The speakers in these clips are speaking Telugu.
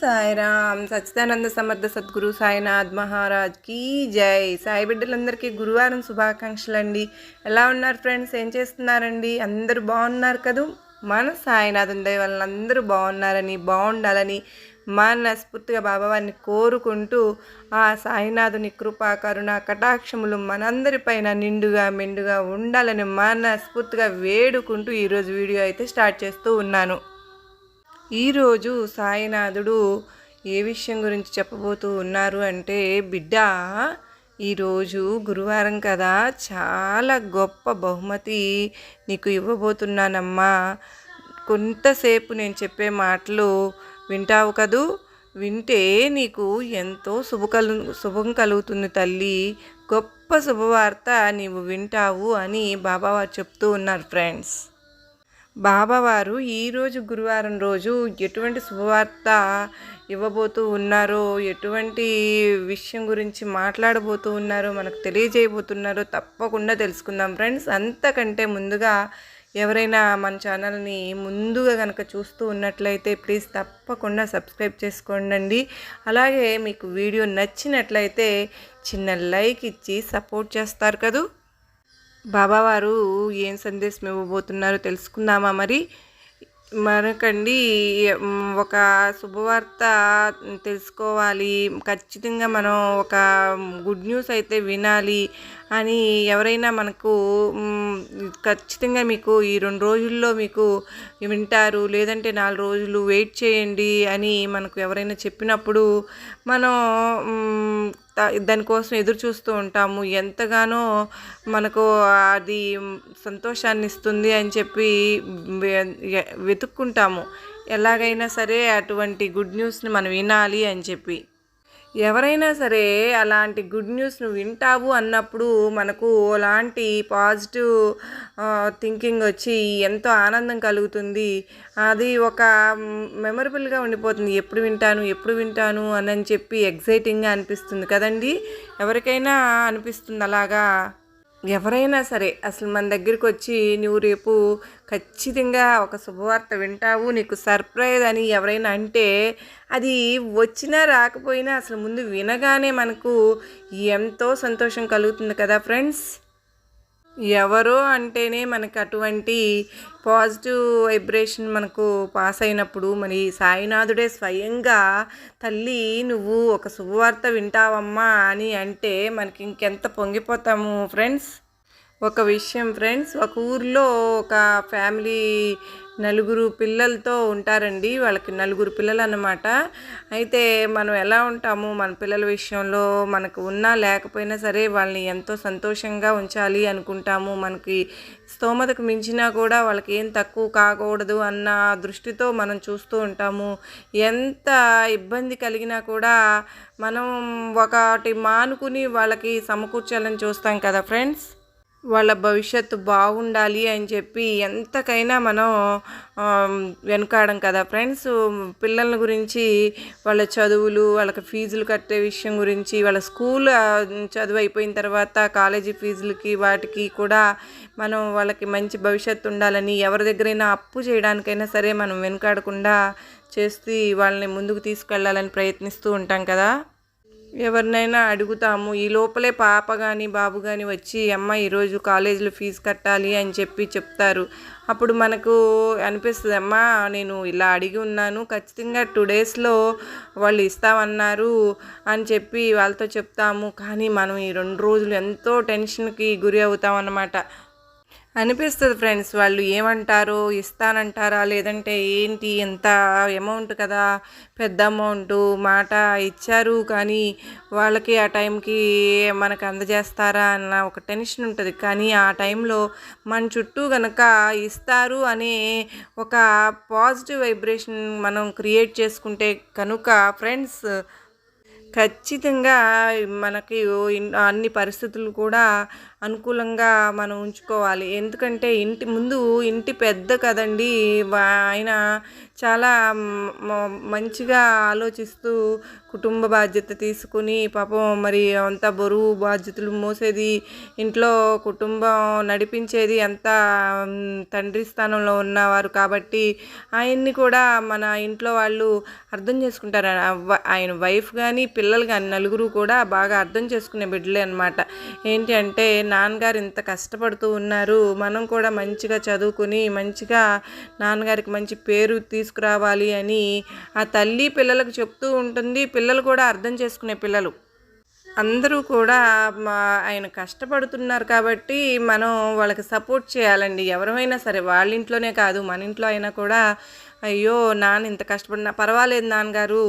సాయిరామ్ సచ్చిదానంద సమర్థ సద్గురు సాయినాథ్ మహారాజ్ కీ జై. సాయి బిడ్డలందరికీ గురువారం శుభాకాంక్షలు అండి ఎలా ఉన్నారు ఫ్రెండ్స్? ఏం చేస్తున్నారండి? అందరూ బాగున్నారు కదూ? మన సాయినాథం దయ వాళ్ళని అందరూ బాగున్నారని బాగుండాలని మనస్ఫూర్తిగా బాబావారిని కోరుకుంటూ ఆ సాయినాథుని కృపా కరుణ కటాక్షములు మనందరిపైన నిండుగా మెండుగా ఉండాలని మనస్ఫూర్తిగా వేడుకుంటూ ఈరోజు వీడియో అయితే స్టార్ట్ చేస్తూ ఉన్నాను. ఈరోజు సాయినాథుడు ఏ విషయం గురించి చెప్పబోతూ ఉన్నారు అంటే బిడ్డ ఈరోజు గురువారం కదా చాలా గొప్ప బహుమతి నీకు ఇవ్వబోతున్నానమ్మా. కొంతసేపు నేను చెప్పే మాటలు వింటావు కదూ? వింటే నీకు ఎంతో శుభ కలు శుభం కలుగుతుంది తల్లి. గొప్ప శుభవార్త నీవు వింటావు అని బాబావారు చెప్తూ ఉన్నారు ఫ్రెండ్స్. బాబావారు ఈరోజు గురువారం రోజు ఎటువంటి శుభవార్త ఇవ్వబోతూ ఉన్నారో ఎటువంటి విషయం గురించి మాట్లాడబోతూ ఉన్నారో మనకు తెలియజేయబోతున్నారో తప్పకుండా తెలుసుకుందాం. ఫ్రెండ్స్ అంతకంటే ముందుగా ఎవరైనా మన ఛానల్ని ముందుగా కనుక చూస్తూ ఉన్నట్లయితే ప్లీజ్ తప్పకుండా సబ్స్క్రైబ్ చేసుకోండి అలాగే మీకు వీడియో నచ్చినట్లయితే చిన్న లైక్ ఇచ్చి సపోర్ట్ చేస్తారు కదూ. బాబావారు ఏం సందేశం ఇవ్వబోతున్నారో తెలుసుకుందామా మరి? మనకండి ఒక శుభవార్త తెలుసుకోవాలి. ఖచ్చితంగా మనం ఒక గుడ్ న్యూస్ అయితే వినాలి అని ఎవరైనా మనకు ఖచ్చితంగా మీకు ఈ రెండు రోజుల్లో మీకు వింటారు. లేదంటే నాలుగు రోజులు వెయిట్ చేయండి అని మనకు ఎవరైనా చెప్పినప్పుడు మనం దానికోసం ఎదురు చూస్తూ ఉంటాము. ఎంతగానో మనకు అది సంతోషాన్ని ఇస్తుంది అని చెప్పి వెతుక్కుంటాము. ఎలాగైనా సరే అటువంటి గుడ్ న్యూస్ని మనం వినాలి అని చెప్పి. ఎవరైనా సరే అలాంటి గుడ్ న్యూస్ను వింటావు అన్నప్పుడు మనకు అలాంటి పాజిటివ్ థింకింగ్ వచ్చి ఎంతో ఆనందం కలుగుతుంది. అది ఒక మెమరబుల్గా ఉండిపోతుంది. ఎప్పుడు వింటాను ఎప్పుడు వింటాను అని చెప్పి ఎగ్జైటింగ్గా అనిపిస్తుంది కదండి? ఎవరికైనా అనిపిస్తుంది అలాగా? ఎవరైనా సరే అసలు మన దగ్గరికి వచ్చి నువ్వు రేపు ఖచ్చితంగా ఒక శుభవార్త వింటావు నీకు సర్ప్రైజ్ అని ఎవరైనా అంటే అది వచ్చినా రాకపోయినా అసలు ముందు వినగానే మనకు ఎంతో సంతోషం కలుగుతుంది కదా ఫ్రెండ్స్. ఎవరో అంటేనే మనకు అటువంటి పాజిటివ్ వైబ్రేషన్ మనకు పాస్ అయినప్పుడు మరి సాయినాథుడే స్వయంగా తల్లి నువ్వు ఒక శుభవార్త వింటావమ్మా అని అంటే మనకి ఇంకెంత పొంగిపోతాము ఫ్రెండ్స్? ఒక విషయం ఫ్రెండ్స్ ఒక ఊర్లో ఒక ఫ్యామిలీ నలుగురు పిల్లలతో ఉంటారండి వాళ్ళకి నలుగురు పిల్లలు అన్నమాట అయితే మనం ఎలా ఉంటాము? మన పిల్లల విషయంలో మనకు ఉన్నా లేకపోయినా సరే వాళ్ళని ఎంతో సంతోషంగా ఉంచాలి అనుకుంటాము. మనకి స్తోమతకు మించినా కూడా వాళ్ళకి ఏం తక్కువ కాకూడదు అన్న దృష్టితో మనం చూస్తూ ఉంటాము. ఎంత ఇబ్బంది కలిగినా కూడా మనం ఒకటి మానుకుని వాళ్ళకి సమకూర్చాలని చూస్తాం కదా ఫ్రెండ్స్? వాళ్ళ భవిష్యత్తు బాగుండాలి అని చెప్పి ఎంతకైనా మనం వెనుకాడం కదా ఫ్రెండ్స్. పిల్లల గురించి వాళ్ళ చదువులు వాళ్ళకి ఫీజులు కట్టే విషయం గురించి వాళ్ళ స్కూల్ చదువు అయిపోయిన తర్వాత కాలేజీ ఫీజులకి వాటికి కూడా మనం వాళ్ళకి మంచి భవిష్యత్తు ఉండాలని ఎవరి దగ్గరైనా అప్పు చేయడానికైనా సరే మనం వెనుకాడకుండా చేస్తూ వాళ్ళని ముందుకు తీసుకెళ్ళాలని ప్రయత్నిస్తూ ఉంటాం కదా. ఎవరినైనా అడుగుతాము ఈ లోపలే పాప కానీ బాబు కానీ వచ్చి అమ్మ ఈరోజు కాలేజీలో ఫీజు కట్టాలి అని చెప్పి చెప్తారు. అప్పుడు మనకు అనిపిస్తుంది అమ్మా నేను ఇలా అడిగి ఉన్నాను ఖచ్చితంగా టూ డేస్లో వాళ్ళు ఇస్తామన్నారు అని చెప్పి వాళ్ళతో చెప్తాము. కానీ మనం ఈ రెండు రోజులు ఎంతో టెన్షన్కి గురి అవుతామన్నమాట. అనిపిస్తుంది ఫ్రెండ్స్. వాళ్ళు ఏమంటారు ఇస్తానంటారా లేదంటే ఏంటి ఎంత అమౌంట్ కదా పెద్ద అమౌంట్ మాట ఇచ్చారు కానీ వాళ్ళకి ఆ టైంకి మనకు అందజేస్తారా అన్న ఒక టెన్షన్ ఉంటుంది. కానీ ఆ టైంలో మన చుట్టూ కనుక ఇస్తారు అనే ఒక పాజిటివ్ వైబ్రేషన్ మనం క్రియేట్ చేసుకుంటే కనుక ఫ్రెండ్స్ ఖచ్చితంగా మనకి అన్ని పరిస్థితులు కూడా అనుకూలంగా మనం ఉంచుకోవాలి. ఎందుకంటే ఇంటి ముందు ఇంటి పెద్ద కదండి ఆయన చాలా మంచిగా ఆలోచిస్తూ కుటుంబ బాధ్యత తీసుకుని పాపం మరి అంత బరువు బాధ్యతలు మోసేది ఇంట్లో కుటుంబం నడిపించేది అంతా తండ్రి స్థానంలో ఉన్నవారు కాబట్టి ఆయన్ని కూడా మన ఇంట్లో వాళ్ళు అర్థం చేసుకుంటారు. ఆయన వైఫ్ కానీ పిల్లలు కానీ నలుగురు కూడా బాగా అర్థం చేసుకునే బిడ్డలే అనమాట ఏంటి అంటే నాన్నగారు ఇంత కష్టపడుతూ ఉన్నారు. మనం కూడా మంచిగా చదువుకుని మంచిగా నాన్నగారికి మంచి పేరు తీసుకురావాలి అని ఆ తల్లి పిల్లలకు చెప్తూ ఉంటుంది. పిల్లలు కూడా అర్థం చేసుకునే పిల్లలు. అందరూ కూడా ఆయన కష్టపడుతున్నారు కాబట్టి మనం వాళ్ళకి సపోర్ట్ చేయాలండి. ఎవరైనా సరే వాళ్ళ ఇంట్లోనే కాదు మన ఇంట్లో అయినా కూడా అయ్యో నాన్న ఇంత కష్టపడినా పర్వాలేదు నాన్నగారు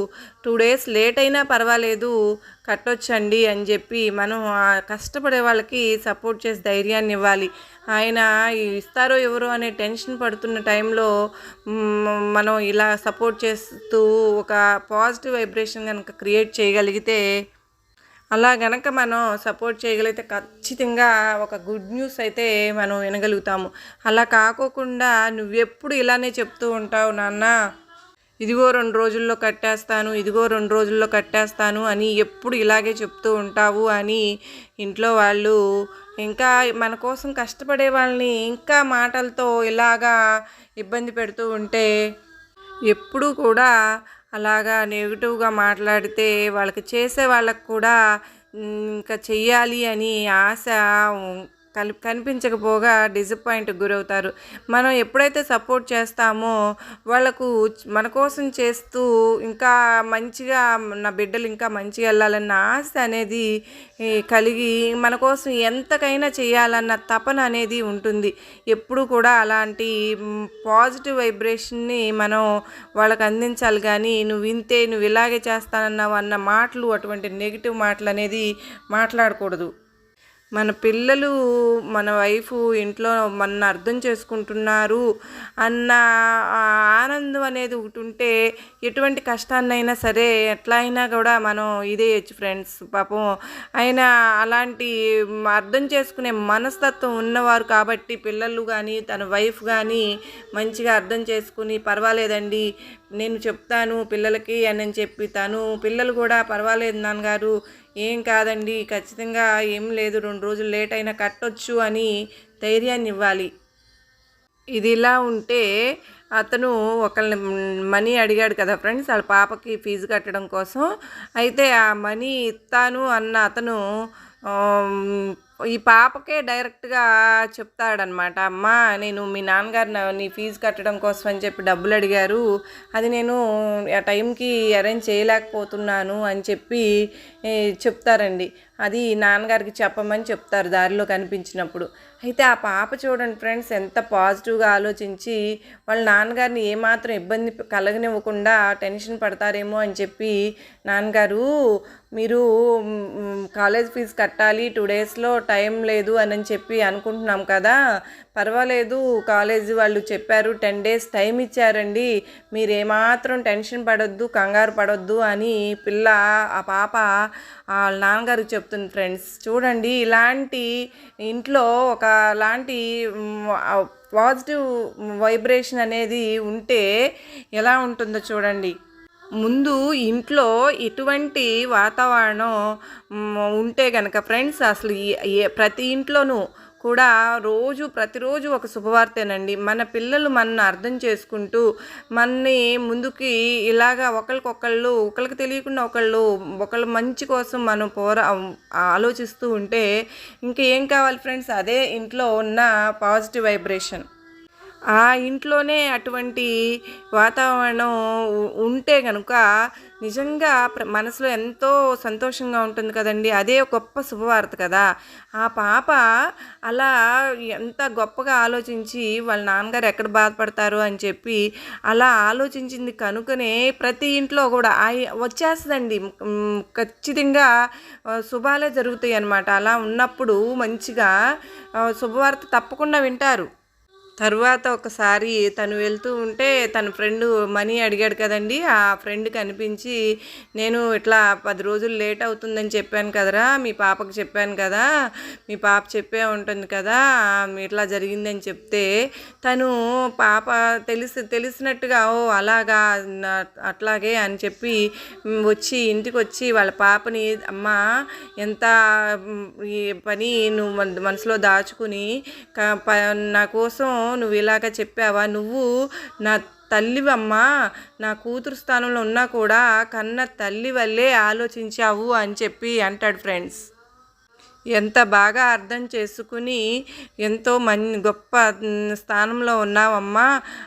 టూ డేస్ లేట్ అయినా పర్వాలేదు కట్టొచ్చండి అని చెప్పి మనం ఆ కష్టపడే వాళ్ళకి సపోర్ట్ చేసి ధైర్యాన్ని ఇవ్వాలి. ఆయన ఇస్తారో ఎవరో అనే టెన్షన్ పడుతున్న టైంలో మనం ఇలా సపోర్ట్ చేస్తూ ఒక పాజిటివ్ వైబ్రేషన్ కనుక క్రియేట్ చేయగలిగితే అలా గనక మనం సపోర్ట్ చేయగలిగితే ఖచ్చితంగా ఒక గుడ్ న్యూస్ అయితే మనం వినగలుగుతాము. అలా కాకోకుండా నువ్వెప్పుడు ఇలానే చెప్తూ ఉంటావు నాన్న. ఇదిగో రెండు రోజుల్లో కట్టేస్తాను ఇదిగో రెండు రోజుల్లో కట్టేస్తాను అని ఎప్పుడు ఇలాగే చెప్తూ ఉంటావు అని ఇంట్లో వాళ్ళు ఇంకా మన కోసం కష్టపడే వాళ్ళని ఇంకా మాటలతో ఇలాగా ఇబ్బంది పెడుతూ ఉంటే ఎప్పుడూ కూడా అలాగా నెగిటివ్గా మాట్లాడితే వాళ్ళకి చేసే వాళ్ళకు కూడా ఇంకా చెయ్యాలి అని ఆశ కలి కనిపించకపోగా డిసప్పాయింట్ గురవుతారు. మనం ఎప్పుడైతే సపోర్ట్ చేస్తామో వాళ్ళకు మన కోసం చేస్తూ ఇంకా మంచిగా నా బిడ్డలు ఇంకా మంచిగా వెళ్ళాలన్న ఆశ అనేది కలిగి మన కోసం ఎంతకైనా చేయాలన్న తపన అనేది ఉంటుంది. ఎప్పుడు కూడా అలాంటి పాజిటివ్ వైబ్రేషన్ని మనం వాళ్ళకి అందించాలి కానీ నువ్వు ఇంతే నువ్వు ఇలాగే చేస్తానన్నావు అన్న మాటలు అటువంటి నెగిటివ్ మాటలు అనేది మాట్లాడకూడదు. మన పిల్లలు మన వైఫ్ ఇంట్లో మన అర్థం చేసుకుంటున్నారు అన్న ఆనందం అనేది ఒకటి ఉంటే ఎటువంటి కష్టాన్నైనా సరే ఎట్లా అయినా కూడా మనం ఇదేయచ్చు ఫ్రెండ్స్ పాపం. ఆయన అలాంటి అర్థం చేసుకునే మనస్తత్వం ఉన్నవారు కాబట్టి పిల్లలు కానీ తన వైఫ్ కానీ మంచిగా అర్థం చేసుకుని పర్వాలేదండి నేను చెప్తాను పిల్లలకి అని చెప్పి తను పిల్లలు కూడా పర్వాలేదు నాన్నగారు ఏం కాదండి ఖచ్చితంగా ఏం లేదు రెండు రోజులు లేట్ అయినా కట్టొచ్చు అని ధైర్యాన్ని ఇవ్వాలి. ఇది ఇలా ఉంటే అతను ఒకళ్ళని మనీ అడిగాడు కదా ఫ్రెండ్స్ వాళ్ళ పాపకి ఫీజు కట్టడం కోసం. అయితే ఆ మనీ ఇస్తాను అన్న అతను ఈ పాపకే డైరెక్ట్గా చెప్తాడనమాట అమ్మ నేను మీ నాన్నగారు నీ ఫీజు కట్టడం కోసం అని చెప్పి డబ్బులు అడిగారు. అది నేను ఆ టైంకి అరేంజ్ చేయలేకపోతున్నాను అని చెప్పి చెప్తారండి. అది నాన్నగారికి చెప్పమని చెప్తారు దారిలో కనిపించినప్పుడు. అయితే ఆ పాప చూడండి ఫ్రెండ్స్ ఎంత పాజిటివ్గా ఆలోచించి వాళ్ళ నాన్నగారిని ఏమాత్రం ఇబ్బంది కలగనివ్వకుండా టెన్షన్ పడతారేమో అని చెప్పి నాన్నగారు మీరు కాలేజ్ ఫీజు కట్టాలి టూ డేస్లో టైం లేదు అని చెప్పి అనుకుంటున్నాం కదా. పర్వాలేదు కాలేజీ వాళ్ళు చెప్పారు టెన్ డేస్ టైం ఇచ్చారండి. మీరేమాత్రం టెన్షన్ పడొద్దు కంగారు పడొద్దు అని పిల్ల ఆ పాప వాళ్ళ నాన్నగారు చెప్తుంది ఫ్రెండ్స్. చూడండి ఇలాంటి ఇంట్లో ఒక లాంటి పాజిటివ్ వైబ్రేషన్ అనేది ఉంటే ఎలా ఉంటుందో చూడండి. ముందు ఇంట్లో ఎటువంటి వాతావరణం ఉంటే కనుక ఫ్రెండ్స్ అసలు ఏ- ప్రతి ఇంట్లోనూ కూడా రోజు ప్రతిరోజు ఒక శుభవార్తేనండి. మన పిల్లలు మనల్ని అర్థం చేసుకుంటూ మనని ముందుకి ఇలాగా ఒకరికొకళ్ళు ఒకరికి తెలియకుండా ఒకళ్ళు ఒకళ్ళు మంచి కోసం మనం పోరా ఆలోచిస్తూ ఉంటే ఇంకా ఏం కావాలి ఫ్రెండ్స్? అదే ఇంట్లో ఉన్న పాజిటివ్ వైబ్రేషన్. ఆ ఇంట్లోనే అటువంటి వాతావరణం ఉంటే కనుక నిజంగా మనసులో ఎంతో సంతోషంగా ఉంటుంది కదండి. అదే గొప్ప శుభవార్త కదా. ఆ పాప అలా ఎంత గొప్పగా ఆలోచించి వాళ్ళ నాన్నగారు ఎక్కడ బాధపడతారు అని చెప్పి అలా ఆలోచించింది కనుకనే ప్రతి ఇంట్లో కూడా వచ్చేస్తుందండి. ఖచ్చితంగా శుభాలే జరుగుతాయి అన్నమాట అలా ఉన్నప్పుడు మంచిగా శుభవార్త తప్పకుండా వింటారు. తర్వాత ఒకసారి తను వెళ్తూ ఉంటే తన ఫ్రెండ్ మనీ అడిగాడు కదండి. ఆ ఫ్రెండ్ కనిపించి నేను ఇట్లా పది రోజులు లేట్ అవుతుందని చెప్పాను కదరా మీ పాపకు చెప్పాను కదా మీ పాప చెప్పే ఉంటుంది కదా ఇట్లా జరిగిందని చెప్తే తను పాప తెలిసి తెలిసినట్టుగా ఓ అలాగా అట్లాగే అని చెప్పి వచ్చి ఇంటికి వచ్చి వాళ్ళ పాపని అమ్మ ఎంత ఈ పని నువ్వు మనసులో దాచుకుని ప- నా కోసం నువ్వు ఇలాగ చెప్పావా? నువ్వు నా తల్లివమ్మా నా కూతురు స్థానంలో ఉన్నా కూడా కన్న తల్లి వల్లే ఆలోచించావు అని చెప్పి అంటాడు ఫ్రెండ్స్. ఎంత బాగా అర్థం చేసుకుని ఎంతో మన్ గొప్ప స్థానంలో ఉన్నావమ్మా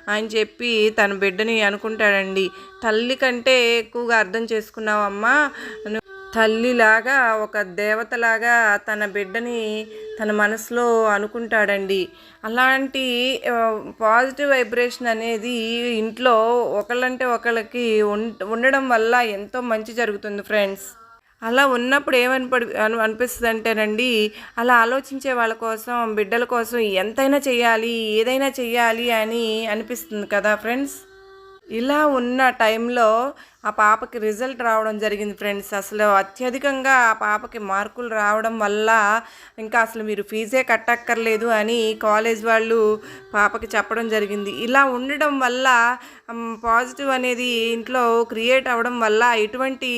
అని చెప్పి తన బిడ్డని అనుకుంటాడండి. తల్లి కంటే ఎక్కువగా అర్థం చేసుకున్నావమ్మా. తల్లిలాగా ఒక దేవతలాగా తన బిడ్డని తన మనసులో అనుకుంటాడండి. అలాంటి పాజిటివ్ వైబ్రేషన్ అనేది ఇంట్లో ఒకళ్ళంటే ఒకళ్ళకి ఉండడం వల్ల ఎంతో మంచి జరుగుతుంది ఫ్రెండ్స్. అలా ఉన్నప్పుడు ఏమనిపడి అను అనిపిస్తుంది అంటేనండి అలా ఆలోచించే వాళ్ళ కోసం బిడ్డల కోసం ఎంతైనా చేయాలి ఏదైనా చేయాలి అని అనిపిస్తుంది కదా ఫ్రెండ్స్. ఇలా ఉన్న టైంలో ఆ పాపకి రిజల్ట్ రావడం జరిగింది ఫ్రెండ్స్. అసలు అత్యధికంగా ఆ పాపకి మార్కులు రావడం వల్ల ఇంకా అసలు మీరు ఫీజే కట్టక్కర్లేదు అని కాలేజ్ వాళ్ళు పాపకి చెప్పడం జరిగింది. ఇలా ఉండడం వల్ల పాజిటివ్ అనేది ఇంట్లో క్రియేట్ అవ్వడం వల్ల ఎటువంటి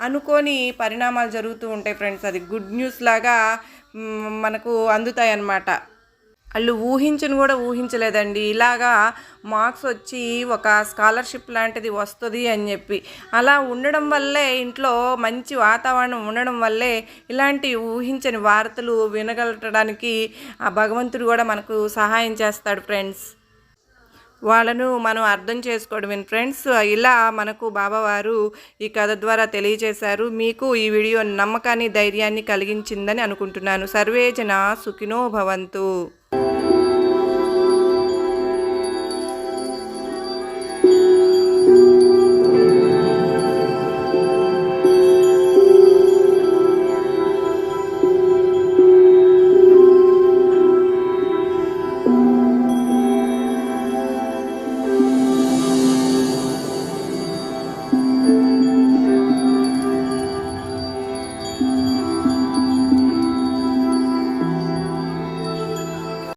అనుకోని పరిణామాలు జరుగుతూ ఉంటాయి ఫ్రెండ్స్. అది గుడ్ న్యూస్ లాగా మనకు అందుతాయి అన్నమాట వాళ్ళు ఊహించని కూడా ఊహించలేదండి. ఇలాగా మార్క్స్ వచ్చి ఒక స్కాలర్షిప్ లాంటిది వస్తుంది అని చెప్పి. అలా ఉండడం వల్లే ఇంట్లో మంచి వాతావరణం ఉండడం వల్లే ఇలాంటి ఊహించని వార్తలు వినగలటానికి ఆ భగవంతుడు కూడా మనకు సహాయం చేస్తాడు ఫ్రెండ్స్. వాళ్ళను మనం అర్థం చేసుకోవడం ఫ్రెండ్స్? ఇలా మనకు బాబావారు ఈ కథ ద్వారా తెలియజేశారు. మీకు ఈ వీడియో నమ్మకాన్ని ధైర్యాన్ని కలిగించిందని అనుకుంటున్నాను. సర్వేజన సుఖినో భవంతు.